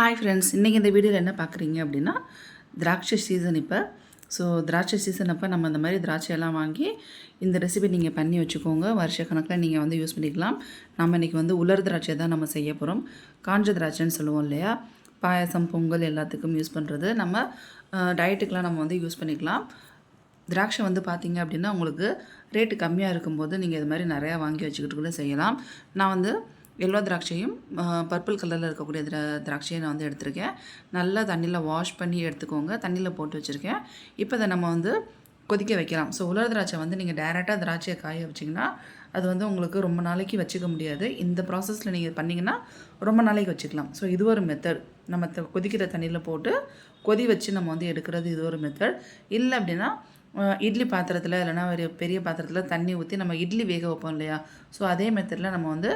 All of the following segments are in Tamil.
ஹாய் ஃப்ரெண்ட்ஸ் இன்றைக்கி இந்த வீடியோவில் என்ன பார்க்குறீங்க அப்படின்னா திராட்சை சீசன் இப்போ. ஸோ திராட்சை சீசன் அப்போ நம்ம இந்த மாதிரி திராட்சையெல்லாம் வாங்கி இந்த ரெசிபி நீங்கள் பண்ணி வச்சுக்கோங்க. வருஷ கணக்கில் நீங்கள் வந்து யூஸ் பண்ணிக்கலாம். நம்ம இன்றைக்கி வந்து உலர் திராட்சை தான் நம்ம செய்ய போகிறோம் காஞ்ச திராட்சைன்னு சொல்லுவோம் இல்லையா? பாயசம் பொங்கல் எல்லாத்துக்கும் யூஸ் பண்ணுறது நம்ம டயட்டுக்கெலாம் நம்ம வந்து யூஸ் பண்ணிக்கலாம். திராட்சை வந்து பார்த்திங்க அப்படின்னா உங்களுக்கு ரேட்டு கம்மியாக இருக்கும்போது நீங்கள் இது மாதிரி நிறையா வாங்கி வச்சுக்கிட்டு கூட செய்யலாம். நான் வந்து எல்லோ திராட்சையும் பர்பிள் கலரில் இருக்கக்கூடிய திரா திராட்சையை நான் வந்து எடுத்திருக்கேன். நல்லா தண்ணியில் வாஷ் பண்ணி எடுத்துக்கோங்க. தண்ணியில் போட்டு வச்சுருக்கேன். இப்போ இதை நம்ம வந்து கொதிக்க வைக்கலாம். ஸோ உலர் திராட்சை வந்து நீங்கள் டேரெக்டாக திராட்சையை காய வச்சிங்கன்னா அது வந்து உங்களுக்கு ரொம்ப நாளைக்கு வச்சுக்க முடியாது. இந்த ப்ராசஸில் நீங்கள் பண்ணிங்கன்னா ரொம்ப நாளைக்கு வச்சுக்கலாம். ஸோ இது ஒரு மெத்தட் நம்ம த- கொதிக்கிற தண்ணியில் போட்டு கொதி வச்சு நம்ம வந்து எடுக்கிறது இது ஒரு மெத்தட் இல்லை அப்படின்னா இட்லி பாத்திரத்தில் இல்லைன்னா ஒரு பெரிய பாத்திரத்தில் தண்ணி ஊற்றி நம்ம இட்லி வேக வைப்போம் இல்லையா? ஸோ அதே மெத்தடில் நம்ம வந்து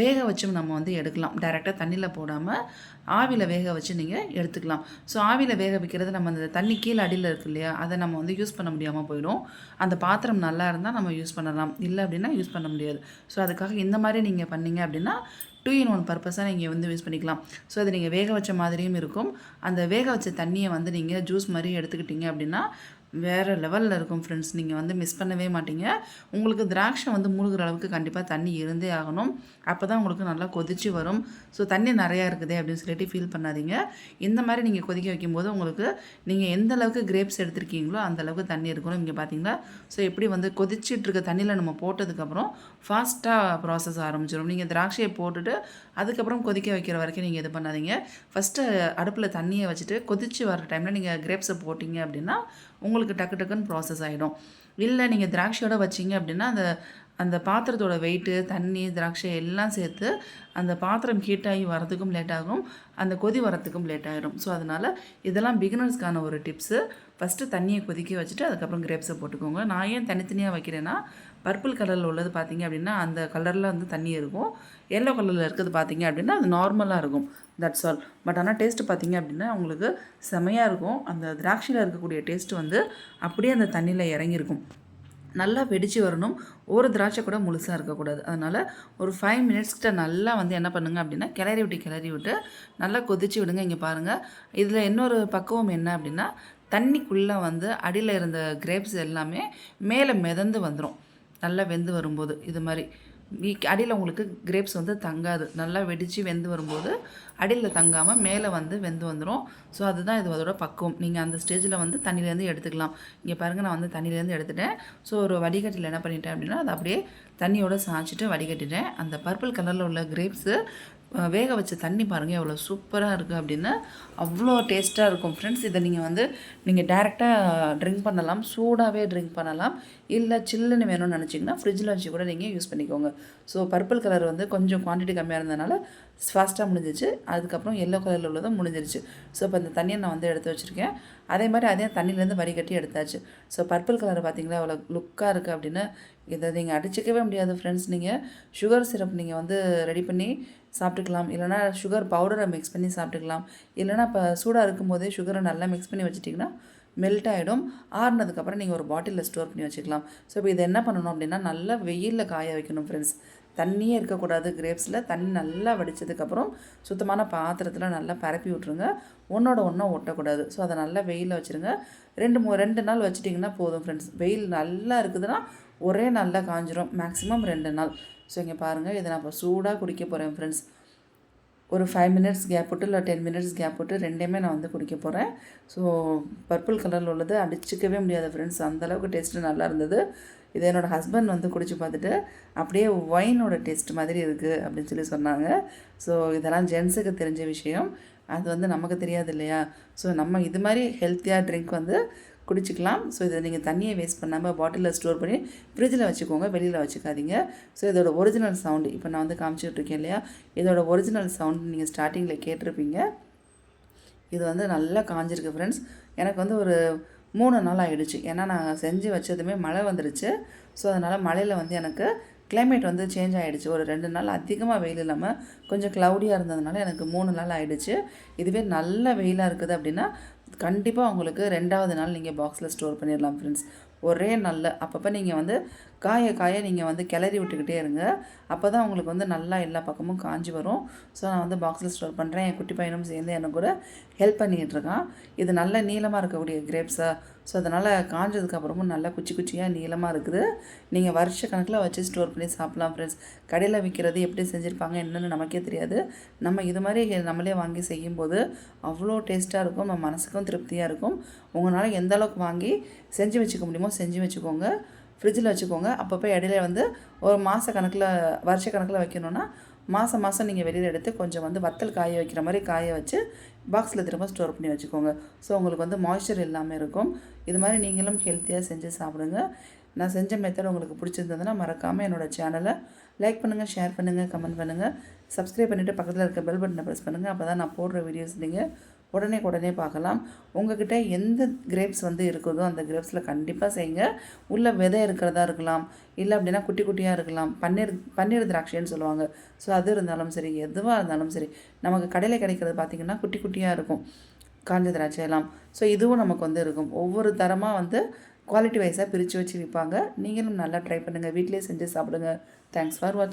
வேக வச்சும் நம்ம வந்து எடுக்கலாம். டைரெக்டாக தண்ணியில் போடாமல் ஆவியில் வேக வச்சு நீங்கள் எடுத்துக்கலாம். ஸோ ஆவியில் வேக வைக்கிறது நம்ம அந்த தண்ணி கீழே அடியில் இருக்கு இல்லையா? அதை நம்ம வந்து யூஸ் பண்ண முடியாமல் போயிடும். அந்த பாத்திரம் நல்லா இருந்தால் நம்ம யூஸ் பண்ணலாம். இல்லை அப்படின்னா யூஸ் பண்ண முடியாது. ஸோ அதுக்காக இந்த மாதிரி நீங்கள் பண்ணீங்க அப்படின்னா டூ இன் ஒன் பர்பஸாக நீங்கள் வந்து யூஸ் பண்ணிக்கலாம். ஸோ அது நீங்கள் வேக வச்ச மாதிரியும் இருக்கும். அந்த வேக வச்ச தண்ணியை வந்து நீங்கள் ஜூஸ் மாதிரி எடுத்துக்கிட்டிங்க அப்படின்னா வேறு லெவலில் இருக்கும் ஃப்ரெண்ட்ஸ் நீங்கள் வந்து மிஸ் பண்ணவே மாட்டீங்க. உங்களுக்கு திராட்சை வந்து மூழ்கிற அளவுக்கு கண்டிப்பாக தண்ணி இருந்தே ஆகணும். அப்போ தான் உங்களுக்கு நல்லா கொதிச்சு வரும். ஸோ தண்ணி நிறையா இருக்குதே அப்படின்னு சொல்லிட்டு ஃபீல் பண்ணாதீங்க. இந்த மாதிரி நீங்கள் கொதிக்க வைக்கும்போது உங்களுக்கு நீங்கள் எந்த அளவுக்கு கிரேப்ஸ் எடுத்திருக்கீங்களோ அந்த அளவுக்கு தண்ணி இருக்கணும். இங்கே பார்த்தீங்களா ஸோ எப்படி வந்து கொதிச்சிட்டு இருக்க தண்ணியில் நம்ம போட்டதுக்கப்புறம் ஃபாஸ்ட்டாக ப்ராசஸ் ஆரம்பிச்சிடும் நீங்கள் திராட்சையை போட்டுட்டு அதுக்கப்புறம் கொதிக்க வைக்கிற வரைக்கும் நீங்கள் இது பண்ணாதீங்க. ஃபஸ்ட்டு அடுப்பில் தண்ணியை வச்சுட்டு கொதிச்சு வர டைமில் நீங்கள் கிரேப்ஸை போட்டிங்க அப்படின்னா உங்களுக்கு டக்கு டக்குன்னு ப்ராசஸ் ஆகிடும் இல்லை நீங்கள் திராட்சையோட வச்சீங்க அப்படின்னா அந்த அந்த பாத்திரத்தோட வெயிட்டு தண்ணி திராட்சை எல்லாம் சேர்த்து அந்த பாத்திரம் ஹீட்டாகி வரதுக்கும் லேட் ஆகும். அந்த கொதி வரத்துக்கும் லேட் ஆகிடும் ஸோ அதனால் இதெல்லாம் பிகினர்ஸ்க்கான ஒரு டிப்ஸு ஃபஸ்ட்டு தண்ணியை கொதிக்க வச்சுட்டு அதுக்கப்புறம் கிரேப்ஸை போட்டுக்கோங்க. நான் ஏன் தனித்தனியாக வைக்கிறேன்னா பர்பிள் கலரில் உள்ளது பார்த்தீங்க அப்படின்னா அந்த கலரில் வந்து தண்ணி இருக்கும். எல்லோ கலரில் இருக்கிறது பார்த்தீங்க அப்படின்னா அது நார்மலாக இருக்கும். தட்ஸ் ஆல் பட் ஆனால் டேஸ்ட்டு பார்த்தீங்க அப்படின்னா உங்களுக்கு செமையாக இருக்கும். அந்த திராட்சையில் இருக்கக்கூடிய டேஸ்ட்டு வந்து அப்படியே அந்த தண்ணியில் இறங்கியிருக்கும். நல்லா வெடிச்சு வரணும். ஒரு திராட்சை கூட முழுசாக இருக்கக்கூடாது. அதனால் ஒரு ஃபைவ் மினிட்ஸ்கிட்ட நல்லா வந்து என்ன பண்ணுங்க அப்படின்னா கிளறி விட்டு கிளறி விட்டு நல்லா கொதிச்சு விடுங்க. இங்கே பாருங்கள் இதில் இன்னொரு பக்குவம் என்ன அப்படின்னா தண்ணிக்குள்ளே வந்து அடியில் இருந்த கிரேப்ஸ் எல்லாமே மேலே மிதந்து வந்துடும் நல்லா வெந்து வரும்போது. இது மாதிரி. அடியில் உங்களுக்கு கிரேப்ஸ் வந்து தங்காது. நல்லா வெடித்து வெந்து வரும்போது அடியில் தங்காமல் மேலே வந்து வெந்து வந்துடும் ஸோ அதுதான் இது அதோட பக்குவம். நீங்கள் அந்த ஸ்டேஜில் வந்து தண்ணியிலேருந்து எடுத்துக்கலாம். இங்கே பாருங்கள் நான் வந்து தண்ணியிலேருந்து எடுத்துட்டேன். ஸோ ஒரு வடிகட்டியில் என்ன பண்ணிட்டேன் அப்படின்னா அதை அப்படியே தண்ணியோடு சாய்ச்சிட்டு வடிகட்டிட்டேன். அந்த பர்பிள் கலரில் உள்ள கிரேப்ஸு வேக வச்ச தண்ணி பாருங்கள் எவ்வளோ சூப்பராக இருக்குது அப்படின்னா. அவ்வளோ டேஸ்ட்டாக இருக்கும் ஃப்ரெண்ட்ஸ் இதை நீங்கள் வந்து நீங்கள் டேரெக்டாக ட்ரிங்க் பண்ணலாம் சூடாகவே ட்ரிங்க் பண்ணலாம். இல்லை சில்லுன்னு வேணும்னு நினச்சிங்கன்னா ஃப்ரிட்ஜில் வச்சு கூட நீங்கள் யூஸ் பண்ணிக்கோங்க. ஸோ பர்பிள் கலர் வந்து கொஞ்சம் குவான்டிட்டி கம்மியாக இருந்ததுனால ஃபாஸ்ட்டாக முடிஞ்சிச்சு. அதுக்கப்புறம் எல்லோ கலரில் உள்ளதும் முடிஞ்சிருச்சு. ஸோ இப்போ இந்த தண்ணியை நான் வந்து எடுத்து வச்சுருக்கேன். அதே மாதிரி அதே தண்ணியிலேருந்து வடிகட்டி எடுத்தாச்சு. ஸோ பர்பிள் கலர் பார்த்தீங்களா? அவ்வளோ லுக்காக இருக்குது அப்படின்னு. இதை நீங்கள் அடிச்சிக்கவே முடியாது ஃப்ரெண்ட்ஸ் நீங்கள் சுகர் சிரப் நீங்கள் வந்து ரெடி பண்ணி சாப்பிட்டுக்கலாம். இல்லைனா சுகர் பவுடரை மிக்ஸ் பண்ணி சாப்பிட்டுக்கலாம். இல்லைனா இப்போ சூடாக இருக்கும்போதே சுகரை நல்லா மிக்ஸ் பண்ணி வச்சிட்டிங்கன்னா மெல்ட் ஆகிடும் ஆறுனதுக்கப்புறம் நீங்கள் ஒரு பாட்டிலில் ஸ்டோர் பண்ணி வச்சுக்கலாம். ஸோ இப்போ இதை என்ன பண்ணணும் அப்படின்னா நல்லா வெயிலில் காய வைக்கணும் ஃப்ரெண்ட்ஸ் தண்ணியே இருக்கக்கூடாது கிரேப்ஸில் தண்ணி நல்லா வடித்ததுக்கப்புறம் சுத்தமான பாத்திரத்தில் நல்லா பரப்பி விட்ருங்க ஒன்றோட ஒன்றா ஒட்டக்கூடாது. ஸோ அதை நல்லா வெயிலில் வச்சுருங்க. ரெண்டு மூ ரெண்டு நாள் வச்சுட்டிங்கன்னா போதும் ஃப்ரெண்ட்ஸ் வெயில் நல்லா இருக்குதுன்னா ஒரே நாளில் காஞ்சிரும். மேக்ஸிமம் ரெண்டு நாள். ஸோ இங்கே பாருங்கள் இதை நான் இப்போ சூடாக குடிக்க போகிறேன் ஃப்ரெண்ட்ஸ் ஒரு ஃபைவ் மினிட்ஸ் கேப் விட்டு இல்லை டென் மினிட்ஸ் கேப் விட்டு ரெண்டையுமே நான் வந்து குடிக்க போகிறேன் ஸோ பர்பிள் கலரில் உள்ளது அடிச்சிக்கவே முடியாது ஃப்ரெண்ட்ஸ் அந்தளவுக்கு டேஸ்ட்டு நல்லா இருந்தது. இது என்னோடய ஹஸ்பண்ட் வந்து குடிச்சு பார்த்துட்டு அப்படியே ஒயினோட டேஸ்ட் மாதிரி இருக்குது அப்படின்னு சொல்லி சொன்னாங்க. ஸோ இதெல்லாம் ஜென்ஸுக்கு தெரிஞ்ச விஷயம். அது வந்து நமக்கு தெரியாது இல்லையா? ஸோ நம்ம இது மாதிரி ஹெல்த்தியாக ட்ரிங்க் வந்து குடிச்சிக்கலாம். ஸோ இதை நீங்கள் தண்ணியை வேஸ்ட் பண்ணாமல் பாட்டிலில் ஸ்டோர் பண்ணி ஃப்ரிட்ஜில் வச்சுக்கோங்க வெளியில் வச்சுக்காதீங்க. ஸோ இதோட ஒரிஜினல் சவுண்டு இப்போ நான் வந்து காமிச்சிட்டு இருக்கேன் இல்லையா? இதோட ஒரிஜினல் சவுண்டு நீங்கள் ஸ்டார்டிங்கில் கேட்டிருப்பீங்க. இது வந்து நல்லா காஞ்சிருக்கு ஃப்ரெண்ட்ஸ் எனக்கு வந்து ஒரு மூணு நாள் ஆகிடுச்சு ஏன்னா நான் செஞ்சு வச்சதுமே மழை வந்துடுச்சு ஸோ அதனால் மழையில் வந்து எனக்கு கிளைமேட் வந்து சேஞ்ச் ஆகிடுச்சு ஒரு ரெண்டு நாள் அதிகமாக வெயில் இல்லாமல் கொஞ்சம் க்ளவுடியாக இருந்ததுனால எனக்கு மூணு நாள் ஆகிடுச்சு இதுவே நல்ல வெயிலாக இருக்குது அப்படின்னா கண்டிப்பாக உங்களுக்கு ரெண்டாவது நாள் நீங்கள் பாக்ஸில் ஸ்டோர் பண்ணிடலாம் ஃப்ரெண்ட்ஸ் ஒரே நல்ல அப்பப்போ நீங்கள் வந்து காய காய நீங்கள் வந்து கிளறி விட்டுக்கிட்டே இருங்க. அப்போ தான் உங்களுக்கு வந்து நல்லா எல்லா பக்கமும் காஞ்சி வரும். ஸோ நான் வந்து பாக்ஸில் ஸ்டோர் பண்ணுறேன் என் குட்டி பையனும் சேர்ந்து எனக்கு கூட ஹெல்ப் பண்ணிகிட்ருக்கான் இது நல்ல நீளமாக இருக்கக்கூடிய கிரேப்ஸை ஸோ அதனால் காஞ்சதுக்கப்புறமும் நல்லா குச்சி குச்சியாக நீளமாக இருக்குது. நீங்கள் வருஷ கணக்கில் வச்சு ஸ்டோர் பண்ணி சாப்பிட்லாம் ஃப்ரெண்ட்ஸ் கடையில் விற்கிறது எப்படி செஞ்சுருப்பாங்க என்னென்னு நமக்கே தெரியாது. நம்ம இது மாதிரி நம்மளே வாங்கி செய்யும்போது அவ்வளோ டேஸ்ட்டாக இருக்கும். நம்ம மனசுக்கும் திருப்தியாக இருக்கும். உங்களால் எந்த அளவுக்கு வாங்கி செஞ்சு வச்சுக்க முடியுமோ செஞ்சு வச்சுக்கோங்க. ஃப்ரிட்ஜில் வச்சுக்கோங்க. அப்பப்போ இடையில வந்து ஒரு மாத கணக்கில் வருஷ கணக்கில் வைக்கணுன்னா மாதம் மாதம் நீங்கள் வெளியில் எடுத்து கொஞ்சம் வந்து வத்தல் காய வைக்கிற மாதிரி காய வச்சு பாக்ஸில் திரும்ப ஸ்டோர் பண்ணி வச்சுக்கோங்க. ஸோ உங்களுக்கு வந்து மாய்ஸ்சர் இல்லாமல் இருக்கும். இது மாதிரி நீங்களும் ஹெல்த்தியாக செஞ்சு சாப்பிடுங்க. நான் செஞ்ச மெத்தட் உங்களுக்கு பிடிச்சிருந்ததுன்னா மறக்காமல் என்னோடய சேனலை லைக் பண்ணுங்கள் ஷேர் பண்ணுங்கள் கமெண்ட் பண்ணுங்கள் சப்ஸ்கிரைப் பண்ணிவிட்டு பக்கத்தில் இருக்க பெல் பட்டனை ப்ரெஸ் பண்ணுங்கள் அப்போ தான் நான் போடுற வீடியோஸ் நீங்கள் உடனே உடனே பார்க்கலாம். உங்ககிட்ட எந்த கிரேப்ஸ் வந்து இருக்குதோ அந்த கிரேப்ஸில் கண்டிப்பாக செய்யுங்க. உள்ளே விதை இருக்கிறதா இருக்கலாம். இல்லை அப்படின்னா குட்டி குட்டியாக இருக்கலாம். பன்னீர் பன்னீர் திராட்சைன்னு சொல்லுவாங்க. ஸோ அது இருந்தாலும் சரி எதுவாக இருந்தாலும் சரி நமக்கு கடையில் கிடைக்கிறது பார்த்திங்கன்னா குட்டி குட்டியாக இருக்கும். காஞ்ச திராட்சை எல்லாம். ஸோ இதுவும் நமக்கு வந்து இருக்கும். ஒவ்வொரு தரமாக வந்து குவாலிட்டி வைஸாக பிரித்து வச்சு விற்பாங்க நீங்களும் நல்லா ட்ரை பண்ணுங்கள் வீட்டிலே செஞ்சு சாப்பிடுங்க. தேங்க்ஸ் ஃபார் வாட்சிங்